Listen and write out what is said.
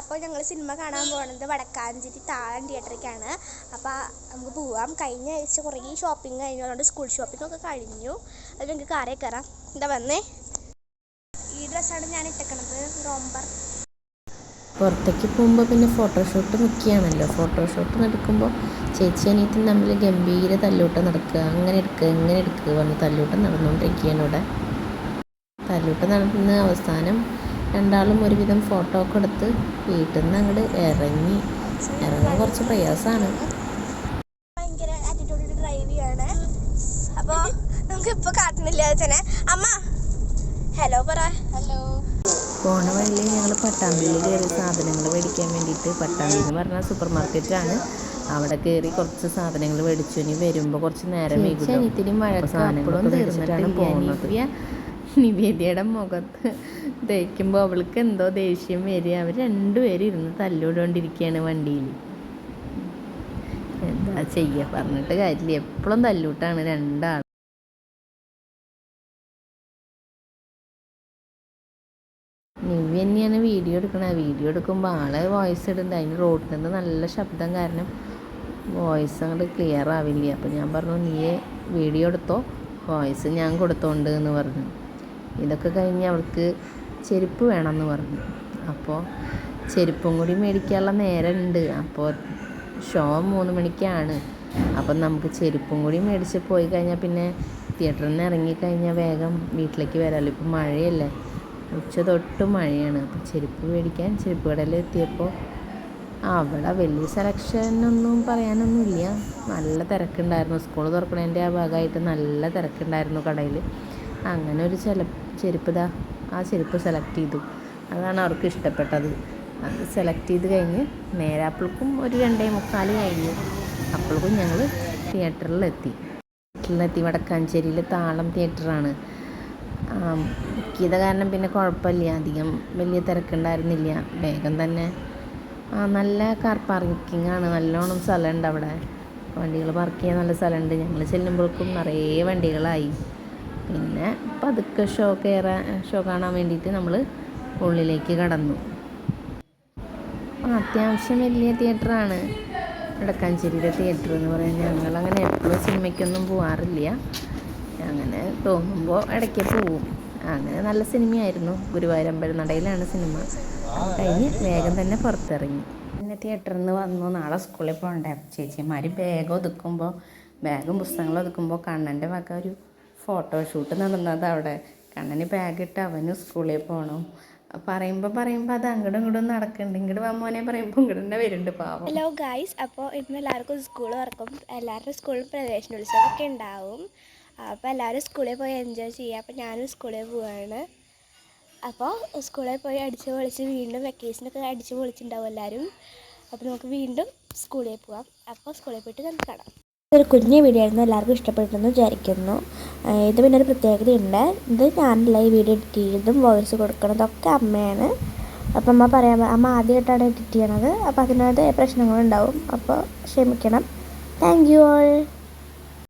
അപ്പോൾ ഞങ്ങൾ സിനിമ കാണാൻ പോകുന്നത് വടക്കാഞ്ചേരി താഴം തിയേറ്ററിലേക്കാണ്. അപ്പോൾ നമുക്ക് പോവാം. കഴിഞ്ഞ ആഴ്ച കുറേ ഷോപ്പിംഗ് കഴിഞ്ഞതുകൊണ്ട് സ്കൂൾ ഷോപ്പിംഗ് ഒക്കെ കഴിഞ്ഞു. അത് ഞങ്ങൾക്ക് കാറേ കയറാം. എന്താ വന്നേ? ഈ ഡ്രസ്സാണ് ഞാൻ ഇട്ടേക്കണത്. റോംബർ. പുറത്തേക്ക് പോകുമ്പോൾ പിന്നെ ഫോട്ടോഷൂട്ട് മുഖ്യമാണല്ലോ ഫോട്ടോഷൂട്ട് നടക്കുമ്പോൾ ചേച്ചി അനിയത്തും തമ്മിൽ ഗംഭീര തല്ലൂട്ടം നടക്കുക. അങ്ങനെ എടുക്കുക ഇങ്ങനെ എടുക്കുക പറഞ്ഞ് തല്ലൂട്ടം നടന്നുകൊണ്ടിരിക്കുകയാണ് ഇവിടെ. തല്ലൂട്ടം നടന്ന് അവസാനം രണ്ടാളും ഒരുവിധം ഫോട്ടോ ഒക്കെ എടുത്ത് വീട്ടിൽ നിന്ന് അങ്ങോട്ട് ഇറങ്ങി. ഇറങ്ങാൻ കുറച്ച് പ്രയാസമാണ് ഭയങ്കര ആറ്റിറ്റ്യൂഡിൽ ഡ്രൈവ് ചെയ്യാണ്. അപ്പോൾ നമുക്ക് ഇപ്പോൾ കാട്ടണില്ല തന്നെ അമ്മ ഹലോ പറ. ഹലോ പോണ വഴിയിൽ ഞങ്ങൾ പട്ടാമ്പിയിൽ കയറി സാധനങ്ങൾ മേടിക്കാൻ വേണ്ടിയിട്ട് പട്ടാമ്പി എന്ന് പറഞ്ഞാൽ സൂപ്പർ മാർക്കറ്റാണ് അവിടെ കയറി കുറച്ച് സാധനങ്ങൾ മേടിച്ചു. ഇനി വരുമ്പോൾ കുറച്ച് നേരം അനിയത്തിനും മഴക്കാലപ്പോഴും തീർന്നിട്ടാണ് പോകുന്നത് നിവേദിയുടെ മുഖത്ത് തേക്കുമ്പോൾ അവൾക്ക് എന്തോ ദേഷ്യം വരിക. അവർ രണ്ടുപേരും ഇരുന്ന് തല്ലൂടുകൊണ്ടിരിക്കുകയാണ് വണ്ടിയിൽ എന്താ ചെയ്യുക പറഞ്ഞിട്ട് കാര്യമില്ല. എപ്പോഴും തല്ലൂട്ടാണ് രണ്ടാൾ നിവ്യ തന്നെയാണ് വീഡിയോ എടുക്കണത് വീഡിയോ എടുക്കുമ്പോൾ ആളെ വോയിസ് ഇടുന്നത് അതിന് റോഡിൽ നിന്ന് നല്ല ശബ്ദം കാരണം വോയിസ് അങ്ങോട്ട് ക്ലിയർ ആവില്ല. അപ്പോൾ ഞാൻ പറഞ്ഞു നീയെ വീഡിയോ എടുത്തോ? വോയിസ് ഞാൻ കൊടുത്തോണ്ട് എന്ന് പറഞ്ഞു. ഇതൊക്കെ കഴിഞ്ഞ് അവൾക്ക് ചെരുപ്പ് വേണമെന്ന് പറഞ്ഞു. അപ്പോൾ ചെരുപ്പും കൂടി മേടിക്കാനുള്ള നേരമുണ്ട്. അപ്പോൾ ഷോ മൂന്ന് മണിക്കാണ്. അപ്പം നമുക്ക് ചെരുപ്പും കൂടി മേടിച്ച് പോയി കഴിഞ്ഞാൽ പിന്നെ തിയേറ്ററിൽ നിന്ന് ഇറങ്ങിക്കഴിഞ്ഞാൽ വേഗം വീട്ടിലേക്ക് വരാമല്ലോ. ഇപ്പം മഴയല്ലേ. ഉച്ച തൊട്ട് മഴയാണ്. അപ്പോൾ ചെരുപ്പ് മേടിക്കാൻ ചെരുപ്പ് കടയിൽ എത്തിയപ്പോൾ അവിടെ വലിയ സെലക്ഷനൊന്നും പറയാനൊന്നുമില്ല. നല്ല തിരക്കുണ്ടായിരുന്നു. സ്കൂൾ തുറക്കണതിന്റെ ആ ഭാഗമായിട്ട് നല്ല തിരക്കുണ്ടായിരുന്നു കടയിൽ. അങ്ങനെ ഒരു ചെല ചെരുപ്പ് ഇതാ ആ ചെരുപ്പ് സെലക്ട് ചെയ്തു. അതാണ് അവർക്ക് ഇഷ്ടപ്പെട്ടത്. അത് സെലക്ട് ചെയ്ത് കഴിഞ്ഞ് നേരെ അപ്പോൾക്കും ഒരു രണ്ടേ മുക്കാൽ കഴിഞ്ഞു. അപ്പോഴേക്കും ഞങ്ങൾ തിയേറ്ററിലെത്തി തിയേറ്ററിലെത്തി വടക്കാഞ്ചേരിയിൽ താളം തിയേറ്ററാണ് ബുക്ക് കാരണം പിന്നെ കുഴപ്പമില്ല. അധികം വലിയ തിരക്കുണ്ടായിരുന്നില്ല. വേഗം തന്നെ ആ നല്ല കാർ പാർക്കിംഗ് ആണ്. നല്ലോണം സ്ഥലമുണ്ട് അവിടെ. വണ്ടികൾ പാർക്ക് ചെയ്യാൻ നല്ല സ്ഥലമുണ്ട്. ഞങ്ങൾ ചെല്ലുമ്പോഴേക്കും നിറയെ വണ്ടികളായി. പിന്നെ പതുക്കെ ഷോ കയറാൻ ഷോ കാണാൻ വേണ്ടിയിട്ട് നമ്മൾ ഉള്ളിലേക്ക് കടന്നു. അത്യാവശ്യം വലിയ തിയേറ്ററാണ്. വടക്കാഞ്ചേരിയിലെ തിയേറ്റർ എന്ന് പറയാൻ ഞങ്ങളങ്ങനെ എപ്പോഴും സിനിമയ്ക്കൊന്നും പോവാറില്ല. അങ്ങനെ തോന്നുമ്പോൾ ഇടയ്ക്ക് പോവും. അങ്ങനെ നല്ല സിനിമയായിരുന്നു. ഗുരുവായൂരമ്പല നടയിലാണ് സിനിമ. കഴിഞ്ഞ് വേഗം തന്നെ പുറത്തിറങ്ങി. പിന്നെ തിയേറ്ററിൽ നിന്ന് വന്നു. നാളെ സ്കൂളിൽ പോകണ്ടേ ചേച്ചിമാർ ബാഗ് ഒതുക്കുമ്പോൾ ബാഗും പുസ്തകങ്ങളും ഒതുക്കുമ്പോൾ കണ്ണന്റെ വക ഒരു ഫോട്ടോഷൂട്ട് നടന്നത് അവിടെ. കണ്ണന് ബാഗ് ഇട്ട് അവനും സ്കൂളിൽ പോകണം പറയുമ്പോൾ പറയുമ്പോൾ അത് അങ്ങോട്ടും ഇങ്ങോട്ടും നടക്കുന്നുണ്ട് ഇങ്ങോട്ട് വമ്മോനെ മോനെ പറയുമ്പോൾ ഇങ്ങോട്ട് തന്നെ വരുന്നുണ്ട് പാവം. ഹലോ ഗായ്സ് അപ്പോൾ ഇന്ന് എല്ലാവർക്കും സ്കൂൾ തുറക്കും എല്ലാവരുടെ സ്കൂളിൽ പ്രവേശനോത്സവമൊക്കെ ഉണ്ടാവും. അപ്പോൾ എല്ലാവരും സ്കൂളിൽ പോയി എൻജോയ് ചെയ്യുക അപ്പോൾ ഞാനും സ്കൂളിൽ പോവാണ്. അപ്പോൾ സ്കൂളിൽ പോയി അടിച്ച് പൊളിച്ച് വീണ്ടും വെക്കേഷനൊക്കെ അടിച്ച് പൊളിച്ചിട്ടുണ്ടാവും എല്ലാവരും അപ്പോൾ നമുക്ക് വീണ്ടും സ്കൂളിൽ പോവാം. അപ്പോൾ സ്കൂളിൽ പോയിട്ട് നമുക്ക് കാണാം. ഒരു കുഞ്ഞു വീഡിയോ ആയിരുന്നു എല്ലാവർക്കും ഇഷ്ടപ്പെട്ടെന്ന് വിചാരിക്കുന്നു. ഇത് പിന്നെ ഒരു പ്രത്യേകതയുണ്ട്. ഇത് ഞാനല്ല ഈ വീഡിയോ എഡിറ്റ് ചെയ്തതും വോയിസ് കൊടുക്കണതൊക്കെ അമ്മയാണ്. അപ്പം അമ്മ പറയാൻ അമ്മ ആദ്യമായിട്ടാണ് എഡിറ്റ് ചെയ്യണത്. അപ്പോൾ അതിനകത്ത് പ്രശ്നങ്ങളുണ്ടാവും. അപ്പോൾ ക്ഷമിക്കണം. Thank you all